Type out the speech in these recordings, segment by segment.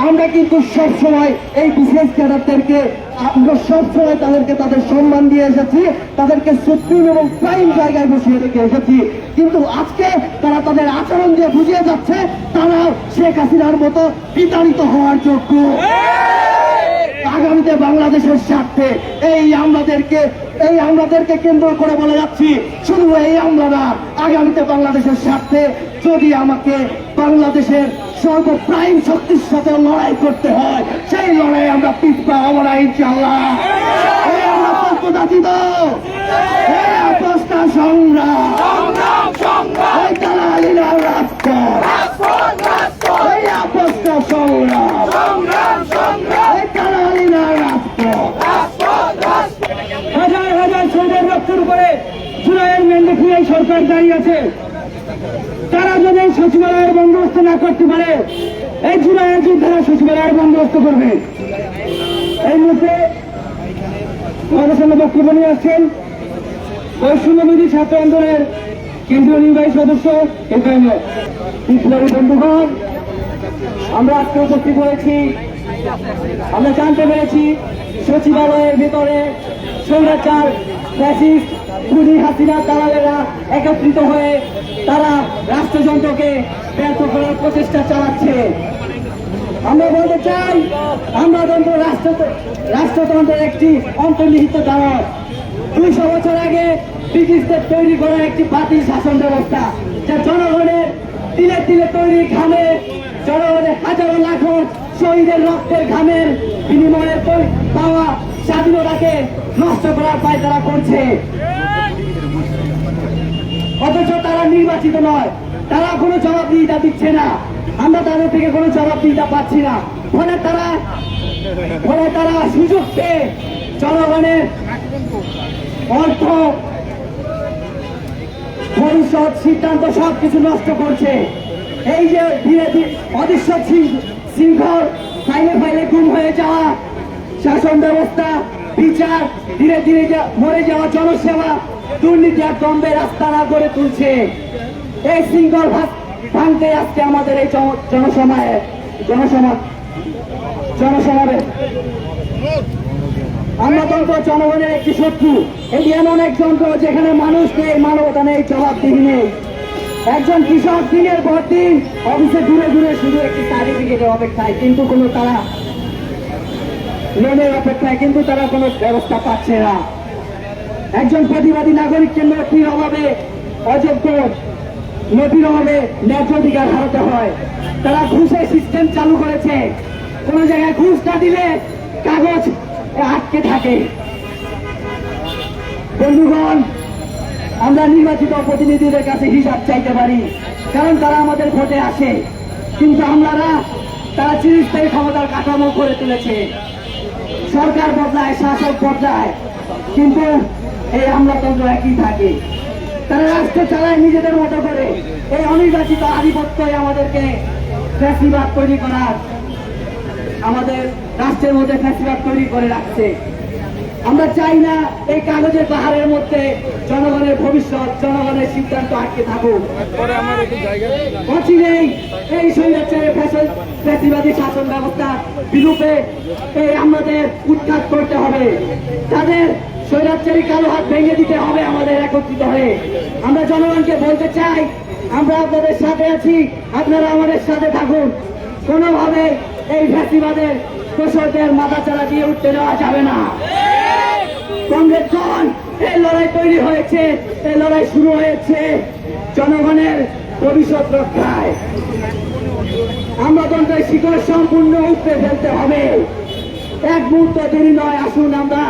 আমরা কিন্তু সব সময় এই বিশেষ ক্যাডারদেরকে, আমরা সব সময় তাদেরকে তাদের সম্মান দিয়ে এসেছি, তাদেরকে সুপ্রিম এবং প্রাইম জায়গায় বসিয়ে রেখে এসেছি। কিন্তু আজকে তারা তাদের আচরণ দিয়ে বুঝিয়ে যাচ্ছে, তারাও শেখ হাসিনার মতো বিতাড়িত হওয়ার যোগ্য। আগামীতে বাংলাদেশের স্বার্থে এই আমলাদেরকে এই আমলাদেরকে কেন্দ্র করে বলে যাচ্ছি, শুধু এই আমলা না আগামীতে বাংলাদেশের স্বার্থে যদি আমাকে বাংলাদেশের সর্বপ্রাইম শক্তির সাথে লড়াই করতে হয়। সেই লড়াই আমরা পিছপা হব না ইনশাল্লাহ হাজার হাজার শহীদের রক্তের উপরে জুলাইয়ের মেন্ডেফি এই সরকার দাঁড়িয়ে আছে। তারা যদি সচিবালয়ের বন্দোবস্ত না করতে পারে, এই জুলাইয়ের তারা সচিবালয়ের বন্দোবস্ত করবে। এই মুহূর্তে আমাদের বক্তব্য নিয়ে আসছেন বৈষম্যবিধি ছাত্র আন্দোলনের কেন্দ্রীয় নির্বাহী সদস্য বন্ধুগণ, আমরা আজকে উপস্থিত হয়েছি। আমরা জানতে পেরেছি সচিবালয়ের ভিতরে স্বৈরাচার, ফ্যাসিস্ট খুনি হাসিনা দালালেরা একত্রিত হয়ে তারা রাষ্ট্রযন্ত্রকে ব্যর্থ করার প্রচেষ্টা চালাচ্ছে। আমরা বলতে চাই, আমরা তন্ত্র রাষ্ট্র, রাষ্ট্রতন্ত্রের একটি অন্তর্নিহিত দাওয়াত। দুইশো বছর আগে ব্রিটিশদের তৈরি করা একটি বাতিল শাসন ব্যবস্থা, যা জনগণের তিলে তিলে তৈরি ঘামে জনগণের হাজারো লাখো শহীদের রক্তের ঘামের বিনিময়ে তৈ- পাওয়া স্বাধীনতাকে নষ্ট করার পায় তারা করছে অথচ তারা নির্বাচিত নয়। তারা কোনো জবাবদিহিতা দিচ্ছে না। আমরা তাদের থেকে কোনো জবাবদিহিতা পাচ্ছি না। ফলে তারা ফলে তারা সুযোগ পেয়ে জনগণের অর্থ, ভবিষ্যৎ, সিদ্ধান্ত সব কিছু নষ্ট করছে। এই যে ধীরে ধীরে অদৃশ্য শৃঙ্খল ফাইলে ফাইলে গুম হয়ে যাওয়া, শাসন ব্যবস্থা, বিচার, ধীরে ধীরে মরে যাওয়া জনসেবা দুর্নীতি আর দম্বে রাস্তা না করে তুলছে। এই শৃঙ্খল ভাঙতে আজকে আমাদের এই জন- জনসমায়ে জনসমা জনসমাবেশ। আমলাতন্ত্র জনগণের একটি শত্রু। এটি এমন এক যন্ত্র যেখানে মানুষ নেই মানবতা নেই, জবাবদিহি নেই। একজন কৃষক দিনের পর দিন অফিসে দূরে দূরে শুধু একটি সার্টিফিকেটের অপেক্ষায়, কিন্তু কোনো তারা লোনের অপেক্ষায়, কিন্তু তারা কোনো ব্যবস্থা পাচ্ছে না। একজন প্রতিবাদী নাগরিককে নথির অভাবে অযোগ্য নথির অভাবে ন্যায্য অধিকার হারাতে হয়। তারা ঘুষের সিস্টেম চালু করেছে। কোন জায়গায় ঘুষ না দিলে কাগজ আটকে থাকে। বন্ধুগণ, আমরা নির্বাচিত প্রতিনিধিদের কাছে হিসাব চাইতে পারি, কারণ তারা আমাদের ভোটে আসে। কিন্তু আমরারা তারা চিরস্থায়ী ক্ষমতার কাঠামো করে তুলেছে। সরকার বদলায়, শাসক বদলায়। কিন্তু এই আমলাতন্ত্র একই থাকে। তারা রাষ্ট্র চালায়, নিজেদের মতো করে। এই অনির্বাচিত আধিপত্যই আমাদেরকে ফ্যাসিবাদ তৈরি করার, আমাদের রাষ্ট্রের মধ্যে ফ্যাসিবাদ তৈরি করে রাখছে। আমরা চাই না এই কাগজের পাহাড়ের মধ্যে জনগণের ভবিষ্যৎ, জনগণের সিদ্ধান্ত আটকে থাকুক। অচিরেই এই স্বৈরাচারের ফ্যাসিবাদী শাসন ব্যবস্থা বিরূপে এই আমাদের উৎখাত করতে হবে। তাদের স্বৈরাচারী কালো হাত ভেঙে দিতে হবে আমাদের একত্রিত হয়ে। আমরা জনগণকে বলতে চাই, আমরা আপনাদের সাথে আছি, আপনারা আমাদের সাথে থাকুন। কোনোভাবে এই ফ্যাসিবাদের কৃষকদের মাথা চারা দিয়ে উঠতে দেওয়া যাবে না। কংগ্রেস দল এই লড়াই তৈরি হয়েছে এই লড়াই শুরু হয়েছে জনগণের ভবিষ্যৎ রক্ষায়। আমরা তন্ত্রের শিকড় সম্পূর্ণ উপরে ফেলতে হবে। এক মুহূর্ত দেরি নয়, আসুন আমরা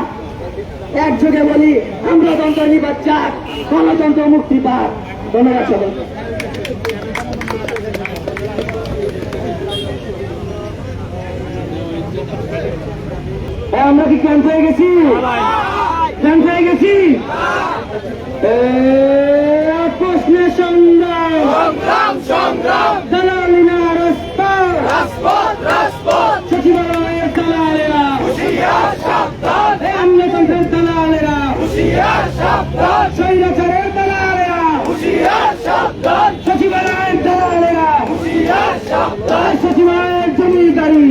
একযোগে বলি আমরা তন্ত্র নিবাদ চাক, গণতন্ত্র মুক্তি পাক। ধন্যবাদ সবাই আমরা কি ক্যাম্প হয়ে গেছি? ক্যাম্প হয়ে গেছি? প্রশ্নের সংগ্রাম সংগ্রাম দালালিনা রাস্তা রাজপথ রাজপথ সচিবালয়ের দালালেরা হুশিয়ার সাবধান এই আমলাতন্ত্রের দালালেরা হুশিয়ার সাবধান স্বৈরাচারের দালালেরা সচিবালয়ের দালালেরা সচিবালয়ের জমিদারি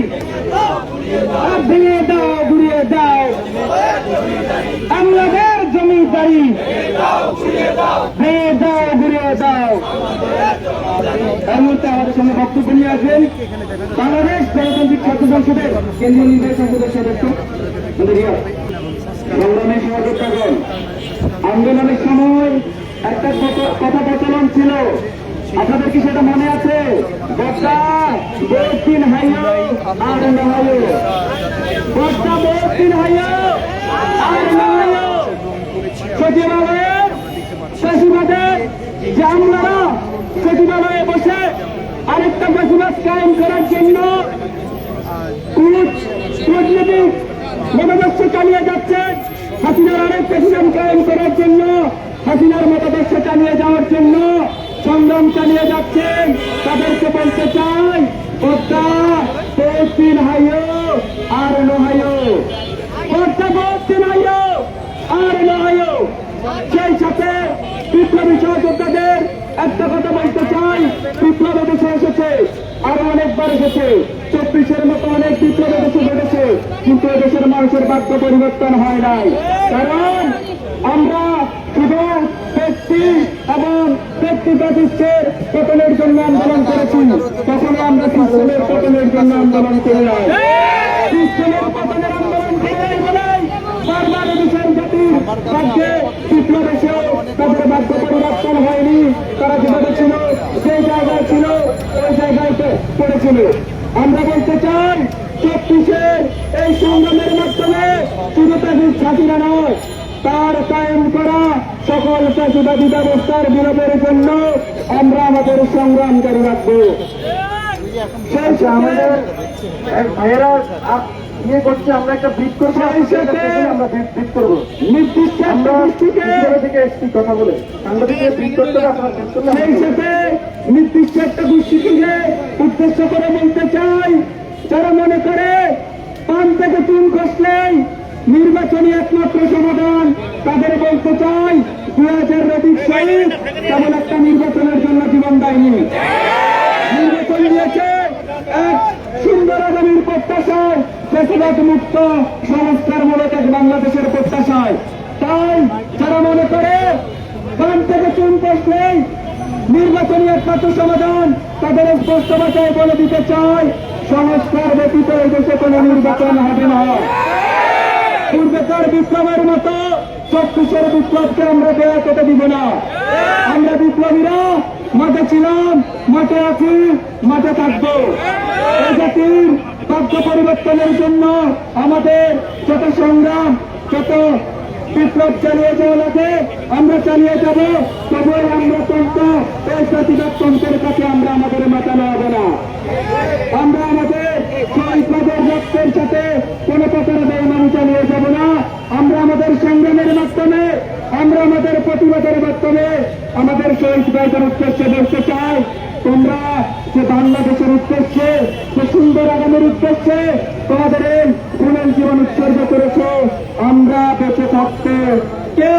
ভেঙে দাও ঘুরিয়ে দাও আমলাদের জমিদারি ভেঙে দাও ঘুরিয়ে দাও এই আমাদের সঙ্গে বক্তব্য নিয়ে আমাদের। আন্দোলনের সময় একটা কথা- প্রচলন ছিল। আপনাদের কি সেটা মনে আছে? আর সচিবালয়ে বসে আরেকটা কায়েম করার জন্য চালিয়ে যাচ্ছে। হাসিনার আরেক প্রেসিডেন্ট কায়েম করার জন্য, হাসিনার মতাদর্শ চালিয়ে যাওয়ার জন্য সংগ্রাম চালিয়ে যাচ্ছেন তাদেরকে বলতে চাই পদ্মা পশ্চিম হাইও আর নহাইও পদ্মা পশ্চিম হাইও আর নহাইও সেই সাথে বিপ্লবী সহযোদ্ধাদের একটা কথা বলতে চাই, বিপ্লব দেশে এসেছে, আরও অনেকবার এসেছে। চব্বিশের মতো অনেক বিপ্লব দেশে ঘটেছে, কিন্তু দেশের মানুষের বাক্য পরিবর্তন হয় নাই। কারণ আমরা শুধু ব্যক্তি এবং ব্যক্তি প্রতিষ্ঠের পতনের জন্য আন্দোলন করেছি, কখনো আমরা সিস্টেমের পতনের জন্য আন্দোলন করি নাই। সিস্টেমের পতনের আন্দোলন বারবার দেশের জাতির রাজ্যে বিপ্লব এসেও তাদের পরিবর্তন হয়নি। তারা যেভাবে ছিল, সেই জায়গায় ছিল, ওই জায়গায় পড়েছিল। আমরা বলতে চাই চব্বিশের এই সংগ্রামের মাধ্যমে শুধু তাদের ছাত্রীরা নয় তার কায়েম করা সকল চাষিবাদী ব্যবস্থার বিরোধের জন্য আমরা আমাদের সংগ্রাম জারি রাখব আমাদের ইয়ে করছে আমরা একটা করব আমরা ব্রিজ করব নির্দিষ্ট আমরা থেকে এসছি কথা বলে। সাংবাদিকের ব্রিজ করতে আপনারা ব্রিজ করলে সেই সাথে নির্দিষ্ট একটা গোষ্ঠীকে উদ্দেশ্য করে বলতে চাই যারা মনে করে পান থেকে চুন খসলেই নির্বাচনী একমাত্র সমাধান তাদের বলতে চাই দু হাজার শহীদ কেবল একটা নির্বাচনের জন্য জীবন দেয়নি। নির্বাচন দিয়েছে এক সুন্দর আগামীর প্রত্যাশায়। বেশিরভাগ মুক্ত সংস্কারমূলক এক বাংলাদেশের প্রত্যাশায়। তাই যারা মনে করে কান থেকে চুন বসলেই নির্বাচনী একমাত্র সমাধান তাদের স্পষ্ট ভাষায় বলে দিতে চাই, সংস্কার ব্যতীত এই দেশে কোনো নির্বাচন হবে না। পূর্বেকার বিপ্লবের মতো চব্বিশের বিপ্লবকে আমরা দেয়া কেটে দিব না। আমরা বিপ্লবীরা মাঠে ছিলাম, মাঠে আছি, মাঠে থাকব। জাতির ভাগ্য পরিবর্তনের জন্য আমাদের যত সংগ্রাম, যত বিপ্লব চালিয়ে যাওয়া লাগে আমরা চালিয়ে যাব তবে আমরা তন্ত্র, এই প্রতিবাদ তন্ত্রের কাছে আমরা আমাদের মাতানো হবে না। আমরা আমাদের শহীদদের রক্তের সাথে কোনো প্রকারে বেইমানি চালিয়ে যাব না। আমরা আমাদের সংগ্রামের মাধ্যমে, আমরা আমাদের প্রতিবাদের মাধ্যমে আমাদের শহীদ উদ্দেশ্যে বলতে চাই, তোমরা যে বাংলাদেশের উদ্দেশ্যে, যে সুন্দর আগামীর উদ্দেশ্যে তোমাদের পুনর জীবন উৎসর্গ করেছ, আমরা বেঁচে থাকতে কে?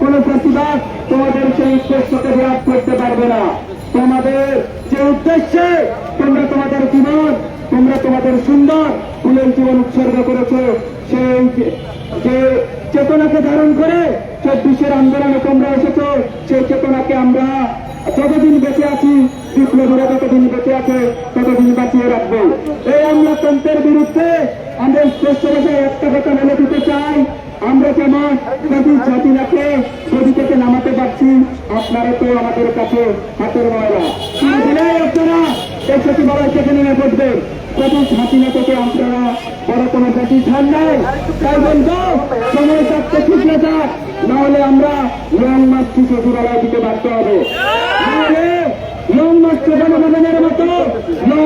কোন প্রতিবাদ তোমাদের সেই উদ্দেশ্যকে বিরাট করতে পারবে না। তোমাদের যে উদ্দেশ্যে তোমরা তোমাদের জীবন, তোমরা তোমাদের সুন্দর ফুলের জীবন উৎসর্গ করেছ, সেই যে চেতনাকে ধারণ করে চব্বিশের আন্দোলনে তোমরা এসেছ সেই চেতনাকে আমরা যতদিন বেঁচে আছি বিপ্লবীরা যতদিন বেঁচে আছে বাঁচিয়ে রাখব। এই আমলাতন্ত্রের বিরুদ্ধে আমরা স্পষ্ট ভাষায় একটা কথা বলে দিতে চাই। আমরা যেমন প্রতি জাতিনাকে নদী থেকে নামাতে পারছি, আপনারা তো আমাদের কাছে হাতের ময়লা। আপনারা এই থেকে আপনারা বড় কোনো ছাড় নাই। তাই সময় ঠিক যাক নাহলে আমরা লং দিতে বাধ্য হবে। লং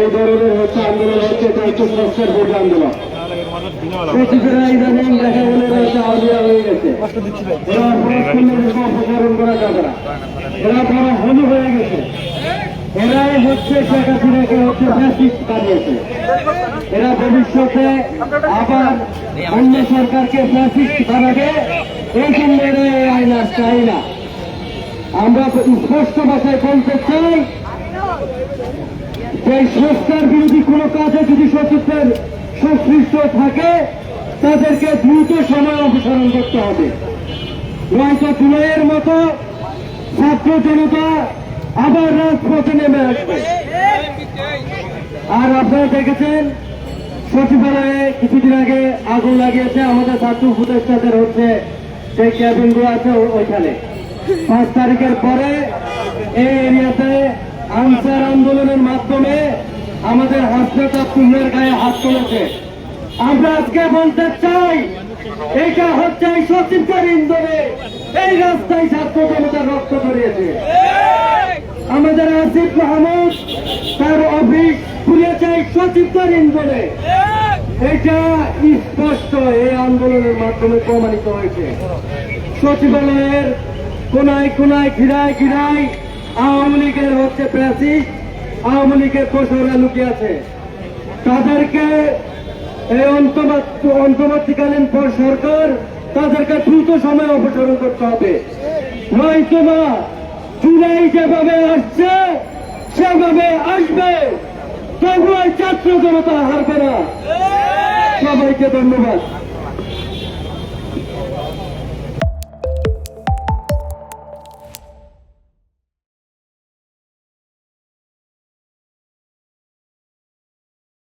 এই ধরনের হচ্ছে আন্দোলন হচ্ছে এটা হচ্ছে সংস্কার বোর্ড আন্দোলন। এরা বড় হলু হয়ে গেছে। এরাই হচ্ছে শেখ ভবিষ্যতে আবার অন্য সরকারকে ফ্যাসিস্ট বানাবে, এই জন্য এরা এই আইনা চাই না। আমরা স্পষ্ট ভাষায় বলতে চাই এই সংস্কার বিরোধী কোন কাজে যদি সচিবদের সংশ্লিষ্ট থাকে, তাদেরকে দ্রুত সময় অপসারণ করতে হবে। নয়তো জুলাইয়ের মতো ছাত্র জনতা আবার রাজপথে নেমে আসবে। আর আপনারা দেখেছেন, সচিবালয়ে কিছুদিন আগে আগুন লাগিয়েছে আমাদের ছাত্র উপদেষ্টাদের হচ্ছে যে ক্যাবিনগুলো আছে ওইখানে। পাঁচ তারিখের পরে এই এরিয়াতে আনসার আন্দোলনের মাধ্যমে আমাদের হাসপাতাল আব্দুল্লার গায়ে হাত তুলেছে। আমরা আজকে বলতে চাই এটা হচ্ছে এই সচিবদের ইন্ধনে এই রাস্তায় ছাত্র জনতার রক্ত করিয়েছে আমাদের আসিফ মাহমুদ তার অফিস খুলেছে এই সচিবদের ইন্ধনে এটা স্পষ্ট এই আন্দোলনের মাধ্যমে প্রমাণিত হয়েছে। সচিবালয়ের কোনায় কোনায় ঘিরায় ঘিরায় আওয়ামী লীগের হচ্ছে প্রেসিড আওয়ামী লীগের কোষরা লুকিয়ে আছে। তাদেরকে এই অন্তর্বর্তী- অন্তর্বর্তীকালীন পর সরকার তাদেরকে দ্রুত সময় অপসারণ করতে হবে। নয়তো না, জুলাই যেভাবে আসছে, সেভাবে আসবে। তবুও ছাত্র জনতা হারবে না। সবাইকে ধন্যবাদ।